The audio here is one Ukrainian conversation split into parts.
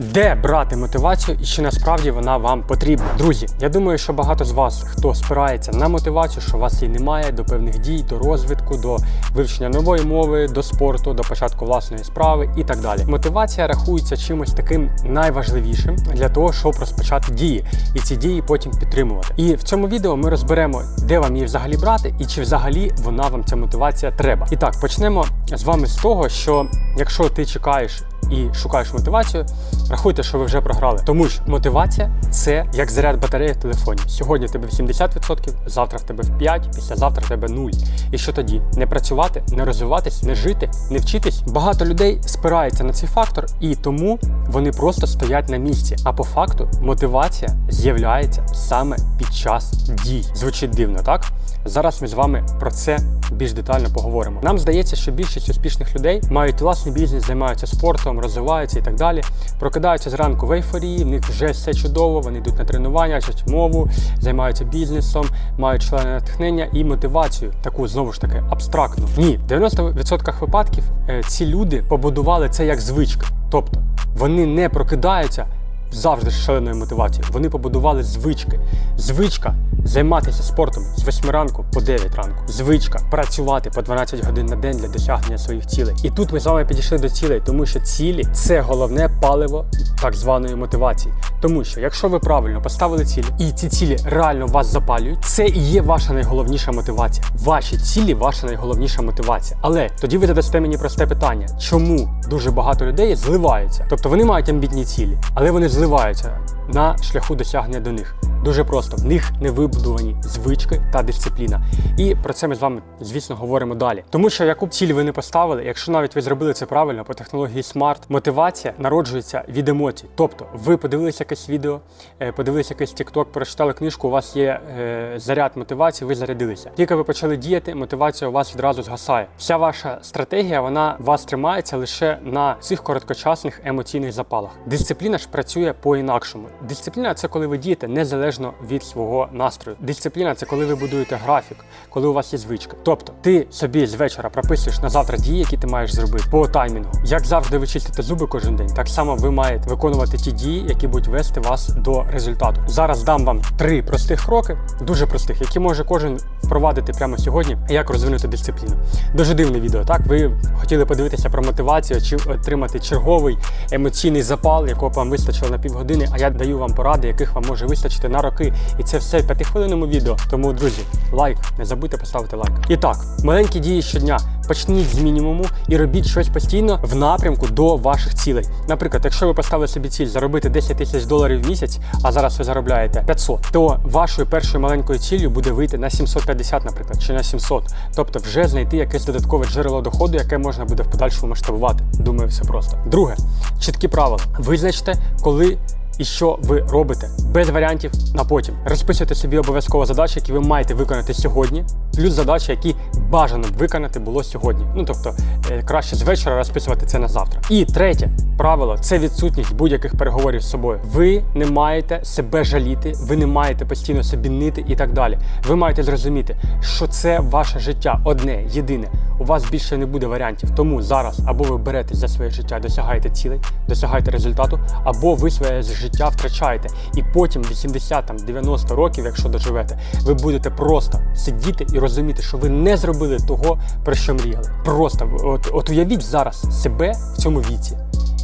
Де брати мотивацію і чи насправді вона вам потрібна? Друзі, я думаю, що багато з вас, хто спирається на мотивацію, що у вас її немає до певних дій, до розвитку, до вивчення нової мови, до спорту, до початку власної справи і так далі. Мотивація рахується чимось таким найважливішим для того, щоб розпочати дії, і ці дії потім підтримувати. І в цьому відео ми розберемо, де вам її взагалі брати, і чи взагалі вона вам ця мотивація треба. І так, почнемо з вами з того, що якщо ти чекаєш і шукаєш мотивацію, рахуйте, що ви вже програли. Тому що мотивація це як заряд батареї в телефоні. Сьогодні в тебе 80%, завтра в тебе в 5%, післязавтра в тебе 0. І що тоді? Не працювати, не розвиватись, не жити, не вчитись. Багато людей спираються на цей фактор, і тому вони просто стоять на місці. А по факту мотивація з'являється саме під час дій. Звучить дивно, так? Зараз ми з вами про це більш детально поговоримо. Нам здається, що більшість успішних людей мають власний бізнес, займаються спортом, розвиваються і так далі. Прокидаються зранку в ейфорії, в них вже все чудово, вони йдуть на тренування, вчать мову, займаються бізнесом, мають члени натхнення і мотивацію, таку знову ж таки абстрактну. Ні, в 90% випадків е, ці люди побудували це як звичка. Тобто вони не прокидаються завжди з шаленою мотивацією. Вони побудували звички. Звичка займатися спортом з 8 ранку по 9 ранку. Звичка працювати по 12 годин на день для досягнення своїх цілей. І тут ми з вами підійшли до цілей, тому що цілі це головне паливо так званої мотивації. Тому що якщо ви правильно поставили цілі, і ці цілі реально вас запалюють, це і є ваша найголовніша мотивація. Ваші цілі ваша найголовніша мотивація. Але тоді ви задасте мені просте питання: чому дуже багато людей зливаються? Тобто вони мають амбітні цілі, але вони зливаються на шляху досягнення до них. Дуже просто в них не вибудовані звички та дисципліна. І про це ми з вами, звісно, говоримо далі. Тому що яку б ціль ви не поставили, якщо навіть ви зробили це правильно по технології SMART, мотивація народжується від емоцій. Тобто, ви подивилися якесь відео, е, подивилися якийсь TikTok, прочитали книжку, у вас є е, заряд мотивації, ви зарядилися. Тільки ви почали діяти, мотивація у вас відразу згасає. Вся ваша стратегія вона вас тримається лише на цих короткочасних емоційних запалах. Дисципліна ж працює по-інакшому. Дисципліна це коли ви дієте незалежно від свого настрою. Дисципліна це коли ви будуєте графік, коли у вас є звичка. Тобто ти собі з вечора прописуєш на завтра дії, які ти маєш зробити по таймінгу. Як завжди ви чистите зуби кожен день, так само ви маєте виконувати ті дії, які будуть вести вас до результату. Зараз дам вам три простих кроки, дуже простих, які може кожен впровадити прямо сьогодні, як розвинути дисципліну. Дуже дивне відео. Так, ви хотіли подивитися про мотивацію чи отримати черговий емоційний запал, якого б вам вистачило на півгодини. А я даю вам поради, яких вам може вистачити на роки. І це все в п'ятихвилинному відео. Тому, друзі, лайк, не забудьте поставити лайк. І так, маленькі дії щодня. Почніть з мінімуму і робіть щось постійно в напрямку до ваших цілей. Наприклад, якщо ви поставили собі ціль заробити 10 тисяч доларів в місяць, а зараз ви заробляєте 500, то вашою першою маленькою ціллю буде вийти на 750, наприклад, чи на 700. Тобто вже знайти якесь додаткове джерело доходу, яке можна буде в подальшому масштабувати. Думаю, все просто. Друге, чіткі правила. Визначте, коли і що ви робите без варіантів на потім. Розписуйте собі обов'язково задачі, які ви маєте виконати сьогодні, плюс задачі, які бажано б виконати було сьогодні. Ну тобто е, краще з вечора розписувати це на завтра. І третє правило це відсутність будь-яких переговорів з собою. Ви не маєте себе жаліти, ви не маєте постійно собі нити і так далі. Ви маєте зрозуміти, що це ваше життя одне, єдине. У вас більше не буде варіантів. Тому зараз або ви беретесь за своє життя, досягаєте цілей, досягаєте результату, або ви своє життя втрачаєте. І потім 80-90 років, якщо доживете, ви будете просто сидіти і розуміти, що ви не зробили того, про що мріяли. Просто от, от уявіть зараз себе в цьому віці.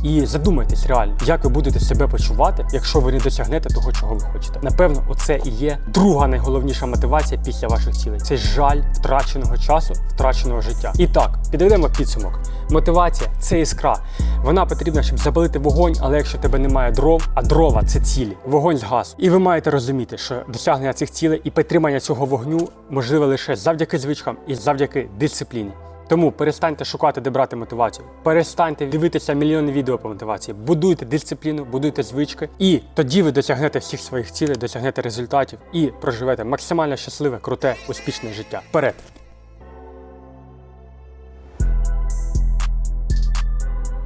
І задумайтесь реально, як ви будете себе почувати, якщо ви не досягнете того, чого ви хочете. Напевно, оце і є друга найголовніша мотивація після ваших цілей. Це жаль втраченого часу, втраченого життя. І так, підведемо підсумок. Мотивація це іскра. Вона потрібна, щоб запалити вогонь, але якщо тебе немає дров, а дрова це цілі, вогонь згас. І ви маєте розуміти, що досягнення цих цілей і підтримання цього вогню можливе лише завдяки звичкам і завдяки дисципліні. Тому перестаньте шукати, де брати мотивацію. Перестаньте дивитися мільйони відео по мотивації. Будуйте дисципліну, будуйте звички, і тоді ви досягнете всіх своїх цілей, досягнете результатів і проживете максимально щасливе, круте, успішне життя. Вперед!